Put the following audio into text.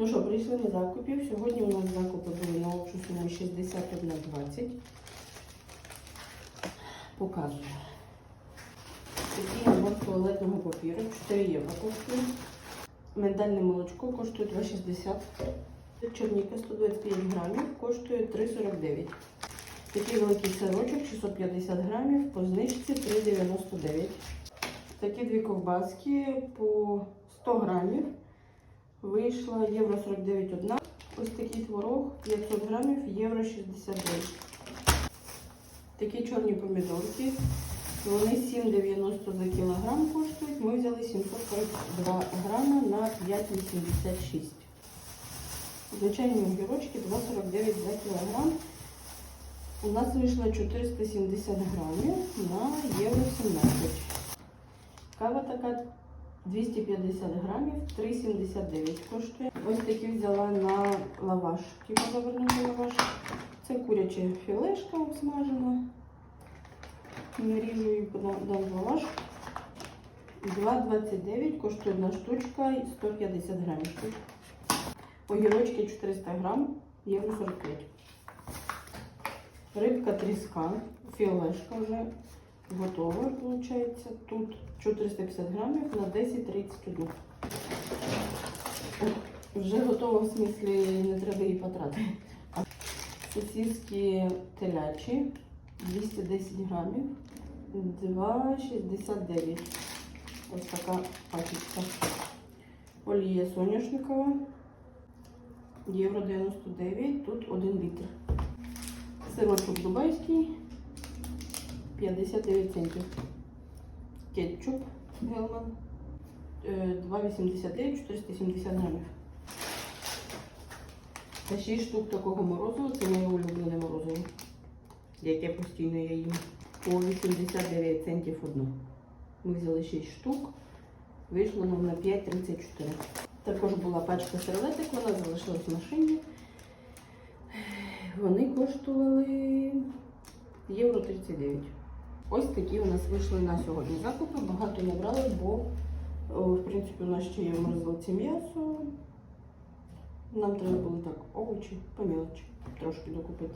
Ну що, прийшли ми закупів. Сьогодні у нас закупи були на общу суму 61,20. Показую. Такий набор туалетного папіру, 4 євро коштує. Миндальне молочко коштує 2,60. Чорніка 125 грамів коштує 3,49. Такий великий сирочок 650 грамів по знижці 3,99. Такі дві ковбаски по 100 грамів. Вийшла євро 49 одна. Ось такий творог 500 грамів, євро 69. Такі чорні помідорки. Вони 7,90 за кілограм коштують. Ми взяли 742 грама на 5,86. Звичайні огірочки 2,49 за кілограм. У нас вийшло 470 грамів на євро 17. Кава така 250 грамів, 3,79 коштує. Ось такі взяла на лаваш. Типу завернути лаваш. Це куряча філешка обсмажена. Наріжу подам дам лаваш. 2,29 коштує одна штучка і 150 грамів. Огірочки 400 грам, євро 45. Рибка тріска, філешка вже готова, виходить. Тут 450 грамів на 10,31. Вже готова, в смислі не треба її потратити. Сосиски телячі 210 грамів, 2,69. Ось така пачечка. Олія соняшникова, євро 99, тут 1 літр. Сирочок дубайський 59 центів. Кетчуп Гелман е, 2,89, 470 грамів. Та 6 штук такого морозива, це моє улюблене морозиво, яке постійно я їм. По 89 центів одну. Ми взяли 6 штук, вийшло нам на 5,34. Також була пачка серветок, вона залишилась в машині. Вони коштували євро 39. Ось такі у нас вийшли на сьогодні закупи. Багато не брали, бо в принципі у нас ще є в морозилці м'ясо. Нам треба було так овочі, по мілочі, трошки докупити.